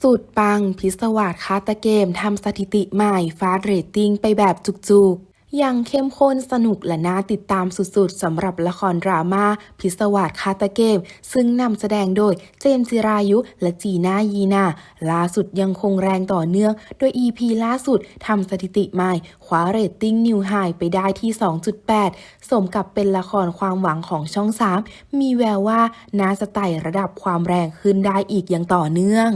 สุดปัง พิศวาสคาตะเกมทำสถิติใหม่ฟาดเรตติ้งไปแบบจุกๆ ยังเข้มข้นสนุกและน่าติดตามสุดๆสำหรับละครดราม่าพิศวาสคาตะเกม ซึ่งนำแสดงโดยเจมส์จิรายุ และจีน่ายีนาล่าสุดยังคงแรงต่อเนื่อง โดย EP ล่าสุดทำสถิติใหม่คว้าเรตติ้งนิวไฮไปได้ที่ 2.8 สมกับเป็นละครความหวังของช่อง 3 มีแววว่าน่าจะไต่ระดับความแรงขึ้นได้อีกอย่างต่อเนื่อง